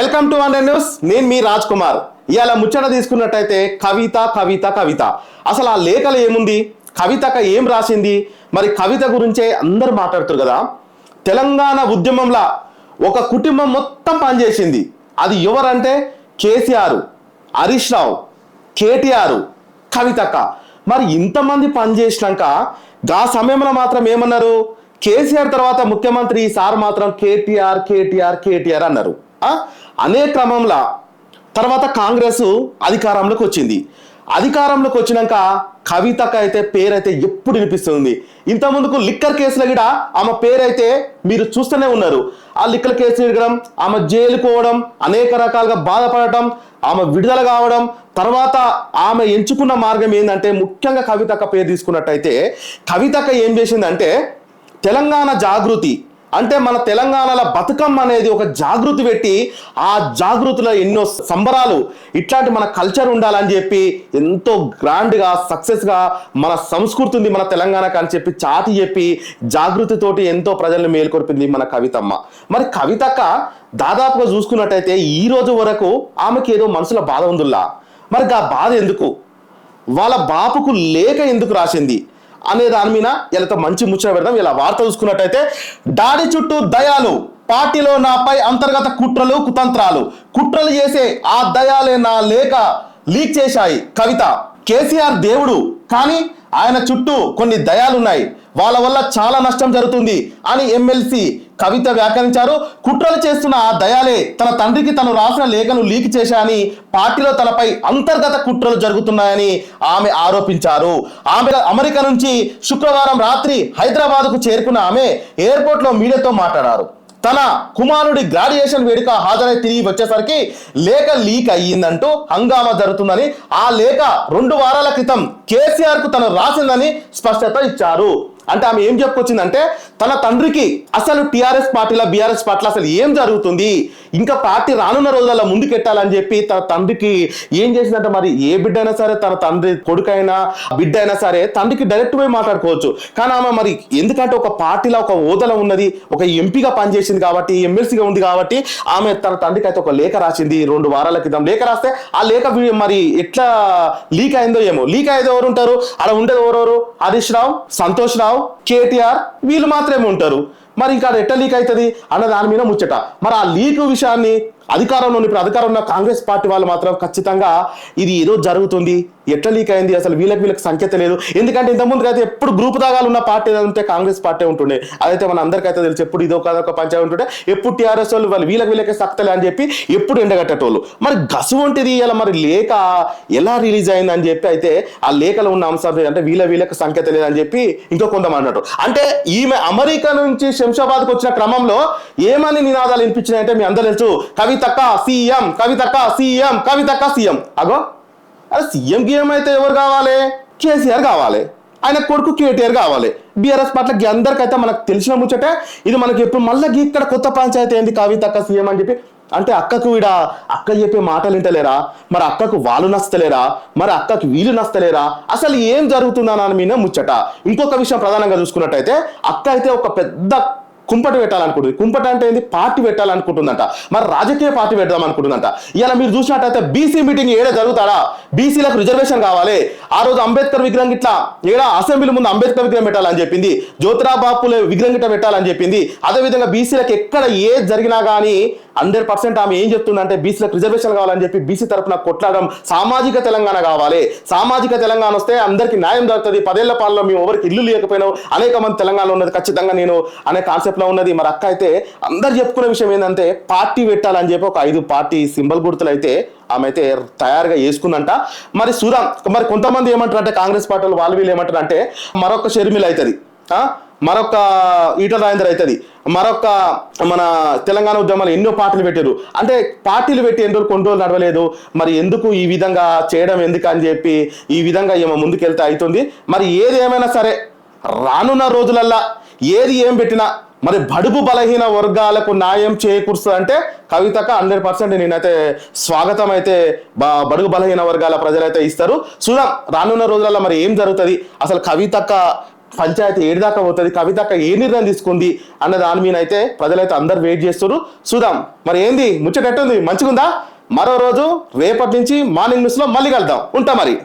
Welcome to online news. నేను మీ రాజ్ కుమార్. ఇవాళ ముచ్చట తీసుకున్నట్టయితే కవిత కవిత కవిత. అసలు ఆ లేఖలు ఏముంది? కవితక ఏం రాసింది? మరి కవిత గురించే అందరు మాట్లాడుతారు కదా? తెలంగాణ ఉద్యమంలో ఒక కుటుంబం మొత్తం పనిచేసింది. అది ఎవరంటే కేసీఆర్ హరీష్ రావు కేటీఆర్ కవితక్క. మరి ఇంతమంది పనిచేసినాక గా సమయంలో మాత్రం ఏమన్నారు? కేసీఆర్ తర్వాత ముఖ్యమంత్రి సార్ మాత్రం కేటీఆర్ కేటీఆర్ కేటీఆర్ అన్నారు. అనే క్రమంలో తర్వాత కాంగ్రెస్ అధికారంలోకి వచ్చింది. అధికారంలోకి వచ్చినాక కవితకు అయితే పేరైతే ఎప్పుడు వినిపిస్తుంది. ఇంత ముందుకు లిక్కర్ కేసులో కూడా ఆమె పేరైతే మీరు చూస్తూనే ఉన్నారు. ఆ లిక్కర్ కేసు విరగడం ఆమె జైలుకోవడం అనేక రకాలుగా బాధపడటం ఆమె విడుదల కావడం తర్వాత ఆమె ఎంచుకున్న మార్గం ఏంటంటే ముఖ్యంగా కవితక్క పేరు తీసుకున్నట్టయితే కవితక్క ఏం చేసిందంటే తెలంగాణ జాగృతి అంటే మన తెలంగాణలో బతుకమ్మ అనేది ఒక జాగృతి పెట్టి ఆ జాగృతిలో ఎన్నో సంబరాలు ఇట్లాంటి మన కల్చర్ ఉండాలని చెప్పి ఎంతో గ్రాండ్గా సక్సెస్గా మన సంస్కృతి ఉంది మన తెలంగాణకు అని చెప్పి చాటి చెప్పి జాగృతితోటి ఎంతో ప్రజల్ని మేల్కొల్పింది మన కవితమ్మ. మరి కవితక్క దాదాపుగా చూసుకున్నట్టయితే ఈ రోజు వరకు ఆమెకి ఏదో మనసులో బాధ ఉందిలా మరి ఆ బాధ ఎందుకు? వాళ్ళ బాపుకు లేఖ ఎందుకు రాసింది? అనే దాని మీద ఇలా మంచి ముచ్చట పెడదాం. ఇలా వార్త చూసుకున్నట్టయితే డాడీ చుట్టూ దయాలు పార్టీలో నాపై అంతర్గత కుట్రలు కుతంత్రాలు. కుట్రలు చేసే ఆ దయాలే నా లేఖ లీక్ చేశాయి. కవిత కేసీఆర్ దేవుడు కానీ ఆయన చుట్టూ కొన్ని దయాలున్నాయి. వాళ్ళ వల్ల చాలా నష్టం జరుగుతుంది అని ఎమ్మెల్సీ కవిత వ్యాఖ్యానించారు. కుట్రలు చేస్తున్న ఆ దయాలే తన తండ్రికి తను రాసిన లేఖను లీక్ చేశాయని పార్టీలో తనపై అంతర్గత కుట్రలు జరుగుతున్నాయని ఆమె ఆరోపించారు. ఆమె అమెరికా నుంచి శుక్రవారం రాత్రి హైదరాబాద్కు చేరుకున్న ఆమె ఎయిర్పోర్ట్లో మీడియాతో మాట్లాడారు. తన కుమారుడి గ్రాడ్యుయేషన్ వేడుక హాజరై తిరిగి వచ్చేసరికి లేఖ లీక్ అయ్యిందంటూ హంగామా జరుగుతుందని ఆ లేఖ రెండు వారాల క్రితం కేసీఆర్కు తను రాసిందని స్పష్టత ఇచ్చారు. అంటే ఆమె ఏం చెప్పుకొచ్చిందంటే తన తండ్రికి అసలు టిఆర్ఎస్ పార్టీలో బీఆర్ఎస్ పార్టీలో అసలు ఏం జరుగుతుంది? ఇంకా పార్టీ రానున్న రోజుల్లో ముందుకెట్టాలని చెప్పి తన తండ్రికి ఏం చేసిందంటే మరి ఏ బిడ్డ అయినా సరే తన తండ్రి కొడుకైనా బిడ్డ అయినా సరే తండ్రికి డైరెక్ట్ పోయి మాట్లాడుకోవచ్చు. కానీ ఆమె మరి ఎందుకంటే ఒక పార్టీలో ఒక హోదాలో ఉన్నది ఒక ఎంపీగా పనిచేసింది కాబట్టి ఎమ్మెల్సీగా ఉంది కాబట్టి ఆమె తన తండ్రికి అయితే ఒక లేఖ రాసింది రెండు వారాల క్రితం. లేఖ రాస్తే ఆ లేఖ మరి ఎట్లా లీక్ అయిందో ఏమో. లీక్ అయ్యేది ఎవరు ఉంటారు అక్కడ ఉండేది ఎవరెవరు? హరీష్ రావు సంతోష్ రావు కేటీఆర్ వీళ్ళు మాత్రమే ఉంటారు. మరి ఇంకా ఎట్ట లీక్ అవుతుంది అన్న దాని మీద ముచ్చట. మరి ఆ లీక్ విషయాన్ని అధికారంలో ఇప్పుడు అధికారంలో ఉన్న కాంగ్రెస్ పార్టీ వాళ్ళు మాత్రం ఖచ్చితంగా ఇది ఏదో జరుగుతుంది. ఎట్లా లీక్ అయింది? అసలు వీళ్ళకి వీళ్ళకి సంఖ్యత లేదు ఎందుకంటే ఇంతకుముందు అయితే ఎప్పుడు గ్రూప్ దాగాలు ఉన్న పార్టీ ఉంటే కాంగ్రెస్ పార్టీ ఉంటుండే. అదైతే మన అందరికైతే తెలుసు. ఎప్పుడు ఇదో ఒక పంచాయతీ ఉంటుండే. ఎప్పుడు టీఆర్ఎస్ వాళ్ళు వాళ్ళు వీళ్ళకి వీళ్ళకే సక్తలే అని చెప్పి ఎప్పుడు ఎండగట్టేటోళ్ళు. మరి గసు వంటిది ఇలా మరి లేఖ ఎలా రిలీజ్ అయింది అని చెప్పి అయితే ఆ లేఖలో ఉన్న అంశాలు అంటే వీళ్ళ వీళ్ళకి సంఖ్యత లేదని చెప్పి ఇంకో కొంతమంది అన్నట్టు అంటే ఈమె అమెరికా నుంచి శంషాబాద్కి వచ్చిన క్రమంలో ఏమని నినాదాలు వినిపించినాయంటే మీ అందరూ తెలుసు. కవితక్క సీఎం కవితక్క సీఎం కవితక్క సీఎం. అగో. అరే సీఎం గీఎం అయితే ఎవరు కావాలి? కేసీఆర్ కావాలి. ఆయన కొడుకు కేటీఆర్ కావాలి. బీఆర్ఎస్ పార్టీలకి అందరికైతే మనకు తెలిసిన ముచ్చటే. ఇది మనకి ఎప్పుడు మళ్ళీ ఇక్కడ కొత్త పంచాయతీ ఏంది కవితక్క సీఎం అని చెప్పి. అంటే అక్కకు ఈడ అక్క చెప్పే మాటలు వింటలేరా? మరి అక్కకు వాళ్ళు నచ్చలేరా? మరి అక్కకి వీళ్ళు నచ్చలేరా? అసలు ఏం జరుగుతుందని మీద ముచ్చట. ఇంకొక విషయం ప్రధానంగా చూసుకున్నట్టయితే అక్క అయితే ఒక పెద్ద కుంపటి పెట్టాలనుకుంటుంది. కుంపట అంటే ఏంది? పార్టీ పెట్టాలనుకుంటుందంట. మరి రాజకీయ పార్టీ పెడదాం అనుకుంటుందంట ఇలా మీరు చూసినట్టయితే బీసీ మీటింగ్ ఏడ జరుగుతాడా? బీసీలకు రిజర్వేషన్ కావాలి. ఆ రోజు అంబేద్కర్ విగ్రహం ఇట్లా ఏడా అసెంబ్లీ ముందు అంబేద్కర్ విగ్రహం పెట్టాలని చెప్పింది. జ్యోతిరాబాపులే విగ్రహం గిట్ట పెట్టాలని చెప్పింది. అదేవిధంగా బీసీలకు ఎక్కడ ఏది జరిగినా కానీ హండ్రెడ్ పర్సెంట్ ఆమె ఏం చెప్తుందంటే బీసీలకు రిజర్వేషన్ కావాలని చెప్పి బీసీ తరపున కొట్లాడడం సామాజిక తెలంగాణ కావాలి. సామాజిక తెలంగాణ వస్తే అందరికి న్యాయం దొరుకుతుంది. పదేళ్ళ పాలనలో మేము ఎవరికి ఇల్లు లేకపోయినావు అనేక మంది తెలంగాణలో ఉన్నది. ఖచ్చితంగా నేను అనే కాన్సెప్ట్లో ఉన్నది. మరి అక్క అయితే అందరు చెప్పుకునే విషయం ఏంటంటే పార్టీ పెట్టాలని చెప్పి ఒక ఐదు పార్టీ సింబల్ గుర్తులు అయితే ఆమె అయితే తయారుగా వేసుకుందంట మరి చూద్దాం మరి కొంతమంది ఏమంటారు అంటే కాంగ్రెస్ పార్టీ వాళ్ళు వీళ్ళు ఏమంటారు అంటే మరొక షర్మిల అవుతుంది. మరొక ఈటల రాజేందర్ అవుతుంది. మరొక మన తెలంగాణ ఉద్యమాలు ఎన్నో పార్టీలు పెట్టారు అంటే పార్టీలు పెట్టి ఎన్ని రోజులు కొన్ని రోజులు నడవలేదు. మరి ఎందుకు ఈ విధంగా చేయడం ఎందుకు అని చెప్పి ఈ విధంగా ఏమో ముందుకెళ్తే అవుతుంది మరి ఏది ఏమైనా సరే రానున్న రోజులల్లా ఏది ఏం పెట్టినా మరి బడుగు బలహీన వర్గాలకు న్యాయం చేకూరుస్తుంది అంటే కవితక హండ్రెడ్ పర్సెంట్ నేనైతే స్వాగతం అయితే బ- బడుగు బలహీన వర్గాల ప్రజలైతే ఇస్తారు. చూద్దాం రానున్న రోజులలో మరి ఏం జరుగుతుంది? అసలు కవితక్క పంచాయతీ ఏడు దాకా పోతుంది కవితక్క ఏ నిర్ణయం తీసుకుంది అన్న దాని మీద అయితే ప్రజలైతే అందరు వెయిట్ చేస్తారు చూద్దాం. మరి ఏంది? ముచ్చటట్టుంది మంచిగుందా? మరో రోజు రేపటి నుంచి మార్నింగ్ న్యూస్లో మళ్ళీ కలుద్దాం. ఉంటా మరి.